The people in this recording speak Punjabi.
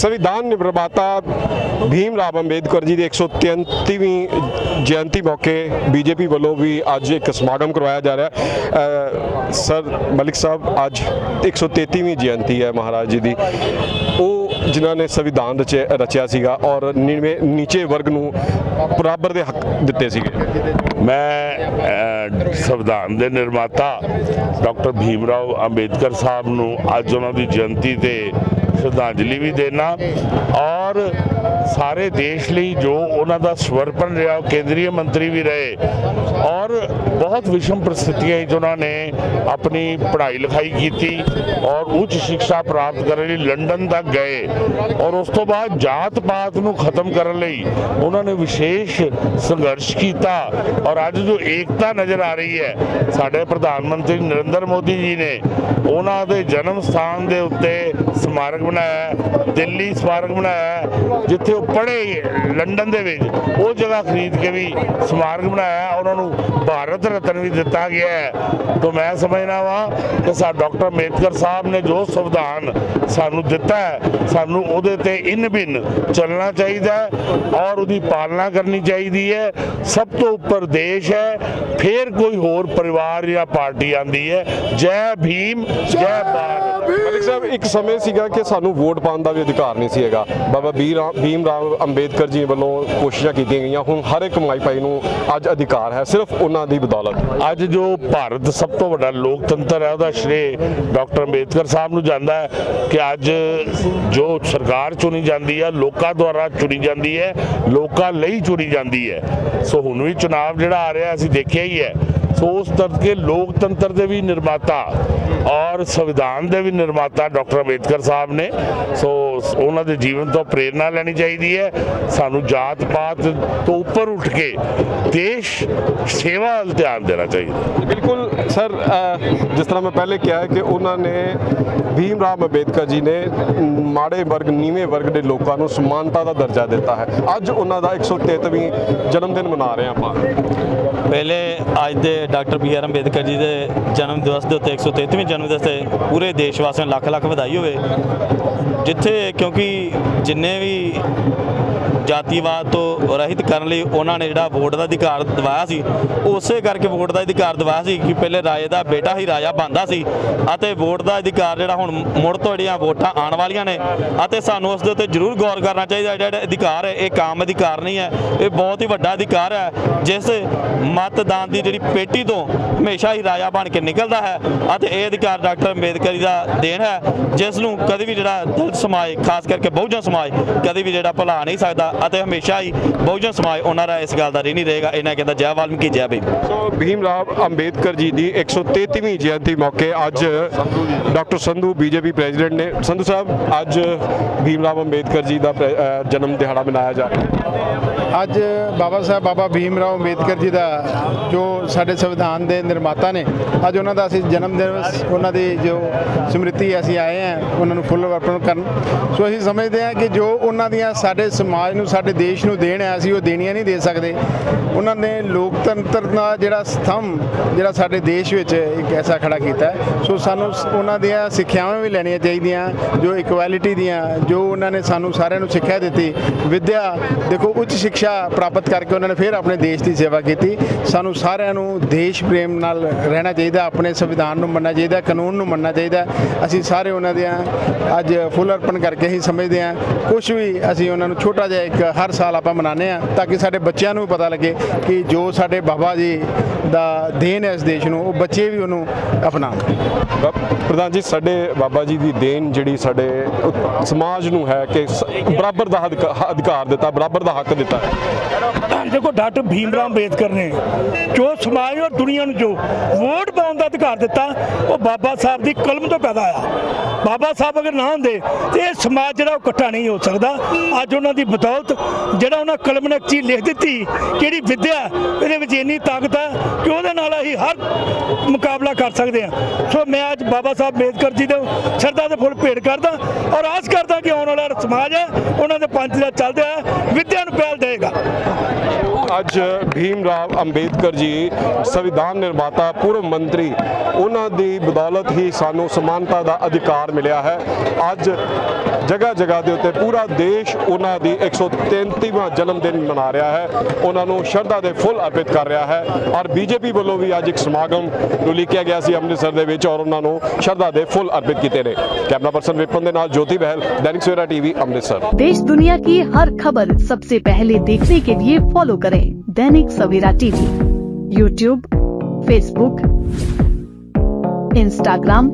ਸੰਵਿਧਾਨ ਨਿਰਮਾਤਾ ਭੀਮ ਰਾਵ ਅੰਬੇਦਕਰ ਜੀ ਦੀ 133ਵੀਂ ਜਯੰਤੀ ਮੌਕੇ ਬੀਜੇਪੀ ਵੱਲੋਂ ਵੀ ਅੱਜ ਇੱਕ ਸਮਾਗਮ ਕਰਵਾਇਆ ਜਾ ਰਿਹਾ ਹੈ। ਸਰ ਮਲਿਕ ਸਾਹਿਬ, ਅੱਜ 133ਵੀਂ ਜਯੰਤੀ ਹੈ ਮਹਾਰਾਜ ਜੀ ਦੀ। ਉਹ ਜਿਨ੍ਹਾਂ ਨੇ ਸੰਵਿਧਾਨ ਰਚਿਆ ਰਚਿਆ ਸੀਗਾ ਔਰ ਨੀਵੇਂ ਨੀਚੇ ਵਰਗ ਨੂੰ ਬਰਾਬਰ ਦੇ ਹੱਕ ਦਿੱਤੇ ਸੀਗੇ। ਮੈਂ ਸੰਵਿਧਾਨ ਦੇ ਨਿਰਮਾਤਾ ਡਾਕਟਰ ਭੀਮ ਰਾਓ ਅੰਬੇਦਕਰ ਸਾਹਿਬ ਨੂੰ ਅੱਜ ਉਹਨਾਂ ਦੀ ਜਯੰਤੀ ਤੇ ਸ਼ਰਧਾਂਜਲੀ ਵੀ ਦੇਣਾ ਔਰ ਸਾਰੇ ਦੇਸ਼ ਲਈ ਜੋ ਉਹਨਾਂ ਦਾ ਸਵਰਪਣ ਰਿਹਾ ਉਹ ਕੇਂਦਰੀ ਮੰਤਰੀ ਵੀ ਰਹੇ ਔਰ ਬਹੁਤ ਵਿਸ਼ਮ ਪ੍ਰਸਥਿਤੀਆਂ ਵਿੱਚ ਉਹਨਾਂ ਨੇ ਆਪਣੀ ਪੜ੍ਹਾਈ ਲਿਖਾਈ ਕੀਤੀ ਔਰ ਉੱਚ ਸਿੱਖਿਆ ਪ੍ਰਾਪਤ ਕਰਨ ਲਈ ਲੰਡਨ ਤੱਕ ਗਏ ਔਰ ਉਸ ਤੋਂ ਬਾਅਦ ਜਾਤ ਪਾਤ ਨੂੰ ਖਤਮ ਕਰਨ ਲਈ ਉਹਨਾਂ ਨੇ ਵਿਸ਼ੇਸ਼ ਸੰਘਰਸ਼ ਕੀਤਾ ਔਰ ਅੱਜ ਜੋ ਏਕਤਾ ਨਜ਼ਰ ਆ ਰਹੀ ਹੈ, ਸਾਡੇ ਪ੍ਰਧਾਨ ਮੰਤਰੀ ਨਰਿੰਦਰ ਮੋਦੀ ਜੀ ਨੇ ਉਹਨਾਂ ਦੇ ਜਨਮ ਸਥਾਨ ਦੇ ਉੱਤੇ ਸਮਾਰਕ ਬਣਾਇਆ, ਦਿੱਲੀ ਸਮਾਰਕ ਬਣਾਇਆ, ਜਿੱਥੇ ਉਹ ਪੜ੍ਹੇ ਲੰਡਨ ਦੇ ਵਿੱਚ ਉਹ ਜਗ੍ਹਾ ਖਰੀਦ ਕੇ ਵੀ ਸਮਾਰਕ ਬਣਾਇਆ ਉਹਨਾਂ ਨੂੰ ਭਾਰਤ ਰਤਨ ਵੀ ਦਿੱਤਾ ਗਿਆ ਹੈ। ਤਾਂ ਮੈਂ ਸਮਝਦਾ ਵਾਂ ਕਿ ਸਾ ਡਾਕਟਰ ਅੰਬੇਦਕਰ ਸਾਹਿਬ ਨੇ ਜੋ ਸੰਵਿਧਾਨ ਸਾਨੂੰ ਦਿੱਤਾ ਹੈ ਸਾਨੂੰ ਉਹਦੇ ਤੇ ਇਨ ਬਿਨ ਚੱਲਣਾ ਚਾਹੀਦਾ ਹੈ ਔਰ ਉਹਦੀ ਪਾਲਣਾ ਕਰਨੀ ਚਾਹੀਦੀ ਹੈ। ਸਭ ਤੋਂ ਉੱਪਰ ਦੇਸ਼ ਹੈ ਫਿਰ ਕੋਈ ਹੋਰ ਪਰਿਵਾਰ ਜਾਂ ਪਾਰਟੀ ਆਂਦੀ ਹੈ। ਜੈ ਭੀਮ ਜੈ ਭਾਰਤ। ਮਲਿਕ ਸਾਹਿਬ ਇੱਕ ਸਮੇਂ ਸੀਗਾ ਕਿ ਸਾਨੂੰ ਵੋਟ ਪਾਉਣ ਦਾ ਵੀ ਅਧਿਕਾਰ ਨਹੀਂ ਸੀ ਹੈਗਾ। ਬਾਬਾ ਭੀਮ ਰਾਮ ਅੰਬੇਦਕਰ ਜੀ ਵੱਲੋਂ ਕੋਸ਼ਿਸ਼ਾਂ ਕੀਤੀਆਂ ਗਈਆਂ। ਹੁਣ ਹਰ ਇੱਕ ਮਾਈ ਭਾਈ ਨੂੰ ਅੱਜ ਅਧਿਕਾਰ ਹੈ, ਸਿਰਫ ਉਹਨਾਂ ਦੀ ਬਦੌਲਤ। ਅੱਜ ਜੋ ਭਾਰਤ ਸਭ ਤੋਂ ਵੱਡਾ ਲੋਕਤੰਤਰ ਹੈ, ਉਹਦਾ ਸ਼੍ਰੇ ਡਾਕਟਰ ਅੰਬੇਦਕਰ ਸਾਹਿਬ ਨੂੰ ਜਾਂਦਾ ਹੈ ਕਿ ਅੱਜ ਜੋ ਸਰਕਾਰ ਚੁਣੀ ਜਾਂਦੀ ਹੈ, ਲੋਕਾਂ ਦੁਆਰਾ ਚੁਣੀ ਜਾਂਦੀ ਹੈ, ਲੋਕਾਂ ਲਈ ਚੁਣੀ ਜਾਂਦੀ ਹੈ। ਸੋ ਹੁਣ ਵੀ ਚੁਣਾਵ ਜਿਹੜਾ ਆ ਰਿਹਾ, ਅਸੀਂ ਦੇਖਿਆ ਹੀ ਹੈ। ਸੋ ਉਸ ਤਰੀਕੇ ਲੋਕਤੰਤਰ ਦੇ ਵੀ ਨਿਰਮਾਤਾ ਔਰ ਸੰਵਿਧਾਨ ਦੇ ਵੀ ਨਿਰਮਾਤਾ ਡਾਕਟਰ ਅੰਬੇਦਕਰ ਸਾਹਿਬ ਨੇ। ਸੋ ਉਹਨਾਂ ਦੇ ਜੀਵਨ ਤੋਂ ਪ੍ਰੇਰਣਾ ਲੈਣੀ ਚਾਹੀਦੀ ਹੈ। ਸਾਨੂੰ ਜਾਤ ਪਾਤ ਤੋਂ ਉੱਪਰ ਉੱਠ ਕੇ ਦੇਸ਼ ਸੇਵਾ ਵੱਲ ਧਿਆਨ ਦੇਣਾ ਚਾਹੀਦਾ ਬਿਲਕੁਲ ਸਰ ਜਿਸ ਤਰ੍ਹਾਂ ਮੈਂ ਪਹਿਲੇ ਕਿਹਾ ਹੈ ਕਿ ਉਹਨਾਂ ਨੇ ਭੀਮ ਰਾਮ ਅੰਬੇਦਕਰ ਜੀ ਨੇ ਮਾੜੇ ਵਰਗ ਨੀਵੇਂ ਵਰਗ ਦੇ ਲੋਕਾਂ ਨੂੰ ਸਮਾਨਤਾ ਦਾ ਦਰਜਾ ਦਿੱਤਾ ਹੈ। ਅੱਜ ਉਹਨਾਂ ਦਾ 133ਵੀਂ ਜਨਮ ਦਿਨ ਮਨਾ ਰਹੇ ਹਾਂ ਆਪਾਂ। ਪਹਿਲੇ ਅੱਜ ਦੇ doctor B R Ambedkar ji ਦੇ ਜਨਮ ਦਿਵਸ ਦੇ ਉੱਤੇ 133ਵੇਂ ਜਨਮ ਦਿਵਸ ਤੇ ਪੂਰੇ ਦੇਸ਼ ਵਾਸੀਆਂ ਨੂੰ ਲੱਖ ਲੱਖ ਵਧਾਈ ਹੋਵੇ ਜਿੱਥੇ ਕਿਉਂਕਿ ਜਿੰਨੇ ਵੀ ਜਾਤੀਵਾਦ ਤੋਂ ਰਹਿਤ ਕਰਨ ਲਈ ਉਹਨਾਂ ਨੇ ਜਿਹੜਾ ਵੋਟ ਦਾ ਅਧਿਕਾਰ ਦਿਵਾਇਆ ਸੀ, ਉਸੇ ਕਰਕੇ ਵੋਟ ਦਾ ਅਧਿਕਾਰ ਦਿਵਾਇਆ ਸੀ ਕਿ ਪਹਿਲੇ ਰਾਜੇ ਦਾ ਬੇਟਾ ਹੀ ਰਾਜਾ ਬਣਦਾ ਸੀ ਅਤੇ ਵੋਟ ਦਾ ਅਧਿਕਾਰ ਜਿਹੜਾ ਹੁਣ ਮੁੜ ਤੋਂ ਜਿਹੜੀਆਂ ਵੋਟਾਂ ਆਉਣ ਵਾਲੀਆਂ ਨੇ ਅਤੇ ਸਾਨੂੰ ਉਸ ਦੇ ਉੱਤੇ ਜ਼ਰੂਰ ਗੌਰ ਕਰਨਾ ਚਾਹੀਦਾ, ਜਿਹੜਾ ਅਧਿਕਾਰ ਹੈ, ਇਹ ਕਾਮ ਅਧਿਕਾਰ ਨਹੀਂ ਹੈ, ਇਹ ਬਹੁਤ ਹੀ ਵੱਡਾ ਅਧਿਕਾਰ ਹੈ, ਜਿਸ ਮਤਦਾਨ ਦੀ ਜਿਹੜੀ ਪੇਟੀ ਤੋਂ ਹਮੇਸ਼ਾ ਹੀ ਰਾਜਾ ਬਣ ਕੇ ਨਿਕਲਦਾ ਹੈ ਅਤੇ ਇਹ ਅਧਿਕਾਰ ਡਾਕਟਰ ਅੰਬੇਦਕਰ ਜੀ ਦਾ ਦੇਣ ਹੈ, ਜਿਸ ਨੂੰ ਕਦੇ ਵੀ ਜਿਹੜਾ ਦਲਿਤ ਸਮਾਜ, ਖਾਸ ਕਰਕੇ ਬਹੁਜਨ ਸਮਾਜ ਕਦੇ ਵੀ ਜਿਹੜਾ ਭੁਲਾ ਨਹੀਂ ਸਕਦਾ। ਅਤੇ ਹਮੇਸ਼ਾ ਹੀ ਬਹੁਜਨ ਸਮਾਜ ਉਹਨਾਂ ਦਾ ਇਸ ਗੱਲ ਦਾ ਰੀ ਨਹੀਂ ਰਹੇਗਾ। ਇਹਨਾਂ ਕਹਿੰਦਾ ਜੈ ਵਾਲਮੀਕੀ ਜੈ ਭੀਮ। ਸੋ ਭੀਮ ਰਾਮ ਅੰਬੇਦਕਰ ਜੀ ਦੀ 133ਵੀਂ ਜਯੰਤੀ ਮੌਕੇ ਅੱਜ ਡਾਕਟਰ ਸੰਧੂ ਬੀਜੇਪੀ ਪ੍ਰੈਜ਼ੀਡੈਂਟ ਨੇ। ਸੰਧੂ ਸਾਹਿਬ ਅੱਜ ਭੀਮ ਰਾਮ ਅੰਬੇਦਕਰ ਜੀ ਦਾ ਜਨਮ ਦਿਹਾੜਾ ਮਨਾਇਆ ਜਾ ਰਿਹਾ। ਹੈ ਅੱਜ ਬਾਬਾ ਸਾਹਿਬ ਬਾਬਾ ਭੀਮ ਰਾਓ ਅੰਬੇਦਕਰ ਜੀ ਦਾ ਜੋ ਸਾਡੇ ਸੰਵਿਧਾਨ ਦੇ ਨਿਰਮਾਤਾ ਨੇ ਅੱਜ ਉਹਨਾਂ ਦਾ ਅਸੀਂ ਜਨਮ ਦਿਵਸ ਉਹਨਾਂ ਦੀ ਜੋ ਸਮ੍ਰਿਤੀ ਅਸੀਂ ਆਏ ਹਾਂ ਉਹਨਾਂ ਨੂੰ ਫੁੱਲ ਅਰਪਣ ਕਰਨ। ਸੋ ਅਸੀਂ ਸਮਝਦੇ ਹਾਂ ਕਿ ਜੋ ਉਹਨਾਂ ਦੀਆਂ ਸਾਡੇ ਸਮਾਜ ਨੂੰ ਸਾਡੇ ਦੇਸ਼ ਨੂੰ ਦੇਣ ਹੈ ਅਸੀਂ ਉਹ ਦੇਣੀਆਂ ਨਹੀਂ ਦੇ ਸਕਦੇ। ਉਹਨਾਂ ਨੇ ਲੋਕਤੰਤਰ ਦਾ ਜਿਹੜਾ ਸਥੰਭ, ਜਿਹੜਾ ਸਾਡੇ ਦੇਸ਼ ਵਿੱਚ ਇੱਕ ਐਸਾ ਖੜਾ ਕੀਤਾ ਸੋ ਸਾਨੂੰ ਉਹਨਾਂ ਦੀਆਂ ਸਿੱਖਿਆਵਾਂ ਵੀ ਲੈਣੀਆਂ ਚਾਹੀਦੀਆਂ, ਜੋ ਇਕੁਐਲਿਟੀ ਦੀਆਂ, ਜੋ ਉਹਨਾਂ ਨੇ ਸਾਨੂੰ ਸਾਰਿਆਂ ਨੂੰ ਸਿੱਖਿਆ ਦਿੱਤੀ। ਵਿਦਿਆ, ਦੇਖੋ, ਉੱਚ ਸਿੱਖਿਆ ਪ੍ਰਾਪਤ ਕਰਕੇ ਉਹਨਾਂ ਨੇ ਫਿਰ ਆਪਣੇ ਦੇਸ਼ ਦੀ ਸੇਵਾ ਕੀਤੀ। ਸਾਨੂੰ ਸਾਰਿਆਂ ਨੂੰ ਦੇਸ਼ ਪ੍ਰੇਮ ਨਾਲ ਰਹਿਣਾ ਚਾਹੀਦਾ, ਆਪਣੇ ਸੰਵਿਧਾਨ ਨੂੰ ਮੰਨਣਾ ਚਾਹੀਦਾ, ਕਾਨੂੰਨ ਨੂੰ ਮੰਨਣਾ ਚਾਹੀਦਾ। ਅਸੀਂ ਸਾਰੇ ਉਹਨਾਂ ਦੀਆਂ ਅੱਜ ਫੁੱਲ ਅਰਪਣ ਕਰਕੇ ਹੀ ਸਮਝਦੇ ਹਾਂ। ਕੁਝ ਵੀ ਅਸੀਂ ਉਹਨਾਂ ਨੂੰ ਛੋਟਾ ਜਿਹਾ ਇੱਕ ਹਰ ਸਾਲ ਆਪਾਂ ਮਨਾਉਂਦੇ ਹਾਂ ਤਾਂ ਕਿ ਸਾਡੇ ਬੱਚਿਆਂ ਨੂੰ ਵੀ ਪਤਾ ਲੱਗੇ ਕਿ ਜੋ ਸਾਡੇ ਬਾਬਾ ਜੀ ਦਾ ਦੇਣ ਹੈ ਇਸ ਦੇਸ਼ ਨੂੰ ਉਹ ਬੱਚੇ ਵੀ ਉਹਨੂੰ ਅਪਣਾਉਣ। ਬਾ- ਪ੍ਰਧਾਨ ਜੀ ਸਾਡੇ ਬਾਬਾ ਜੀ ਦੀ ਦੇਣ ਜਿਹੜੀ ਸਾਡੇ ਸਮਾਜ ਨੂੰ ਹੈ ਕਿ ਬਰਾਬਰ ਦਾ ਅਧਿਕਾ- ਅਧਿਕਾਰ ਦਿੱਤਾ ਬਰਾਬਰ ਦਾ ਹੱਕ ਦਿੱਤਾ। ਦੇਖੋ ਡਾਕਟਰ ਭੀਮ ਰਾਮ ਅੰਬੇਦਕਰ ਨੇ ਜੋ ਸਮਾਜ ਔਰ ਦੁਨੀਆ ਨੂੰ ਜੋ ਵੋਟ ਪਾਉਣ ਦਾ ਅਧਿਕਾਰ ਦਿੱਤਾ ਉਹ ਬਾਬਾ ਸਾਹਿਬ ਦੀ ਕਲਮ ਤੋਂ ਪੈਦਾ ਆਇਆ ਬਾਬਾ ਸਾਹਿਬ ਅਗਰ ਨਾ ਹੁੰਦੇ, ਤੇ ਇਹ ਸਮਾਜ ਜਿਹੜਾ ਉਹ ਇਕੱਠਾ ਨਹੀਂ ਹੋ ਸਕਦਾ। ਅੱਜ ਉਹਨਾਂ ਦੀ ਬਦੌਲਤ ਜਿਹੜਾ ਉਹਨਾਂ ਕਲਮ ਨੇ ਚੀਜ਼ ਲਿਖ ਦਿੱਤੀ, ਕਿਹੜੀ ਵਿਦਿਆ, ਇਹਦੇ ਵਿੱਚ ਇੰਨੀ ਤਾਕਤ ਹੈ ਕਿ ਉਹਦੇ ਨਾਲ ਅਸੀਂ ਹਰ ਮੁਕਾਬਲਾ ਕਰ ਸਕਦੇ ਹਾਂ। ਸੋ ਮੈਂ ਅੱਜ ਬਾਬਾ ਸਾਹਿਬ ਅੰਬੇਦਕਰ ਜੀ ਦੇ ਸ਼ਰਧਾ ਦੇ ਫੁੱਲ ਭੇਟ ਕਰਦਾ ਔਰ ਆਸ ਕਰਦਾ ਕਿ ਆਉਣ ਵਾਲਾ ਸਮਾਜ ਹੈ, ਉਹਨਾਂ ਦੇ ਪੰਥ ਦਾ ਚੱਲਦਾ ਹੈ ਵਿਦਿਆ ਨੂੰ ਪਹਿਲ ਦੇਗਾ ਅੱਜ ਭੀਮ ਰਾਵ ਅੰਬੇਦਕਰ ਜੀ, ਸੰਵਿਧਾਨ ਨਿਰਮਾਤਾ, ਪੂਰਵ ਮੰਤਰੀ, ਉਹਨਾਂ ਦੀ ਬਦੌਲਤ ਹੀ ਸਾਨੂੰ ਸਮਾਨਤਾ ਦਾ ਅਧਿਕਾਰ ਸਤਿਕਾਰ ਮਿਲਿਆ ਹੈ ਅੱਜ ਜਗ੍ਹਾ ਜਗ੍ਹਾ ਦੇ ਉੱਤੇ ਪੂਰਾ ਦੇਸ਼ ਉਹਨਾਂ ਦੀ 133ਵਾਂ ਜਨਮ ਦਿਨ ਮਨਾ ਰਿਹਾ ਹੈ ਉਹਨਾਂ ਨੂੰ ਸ਼ਰਧਾ ਦੇ ਫੁੱਲ ਅਰਪਿਤ ਕਰ ਰਿਹਾ ਹੈ ਔਰ ਬੀਜੇਪੀ ਵੱਲੋਂ ਵੀ ਅੱਜ ਇੱਕ ਸਮਾਗਮ ਨੂੰ ਲਿਖਿਆ ਗਿਆ ਸੀ ਅੰਮ੍ਰਿਤਸਰ ਦੇ ਵਿੱਚ ਔਰ ਉਹਨਾਂ ਨੂੰ ਸ਼ਰਧਾ ਦੇ ਫੁੱਲ ਅਰਪਿਤ ਕੀਤੇ ਨੇ ਕੈਮਰਾ ਪਰਸਨ ਵਿਪਨ ਦੇ ਨਾਲ ਜੋਤੀ ਬਹਿਲ ਦੈਨਿਕ ਸਵੇਰਾ ਟੀਵੀ ਅੰਮ੍ਰਿਤਸਰ देश दुनिया की हर खबर सबसे पहले देखने के लिए फॉलो करें Dainik Savera TV YouTube Facebook Instagram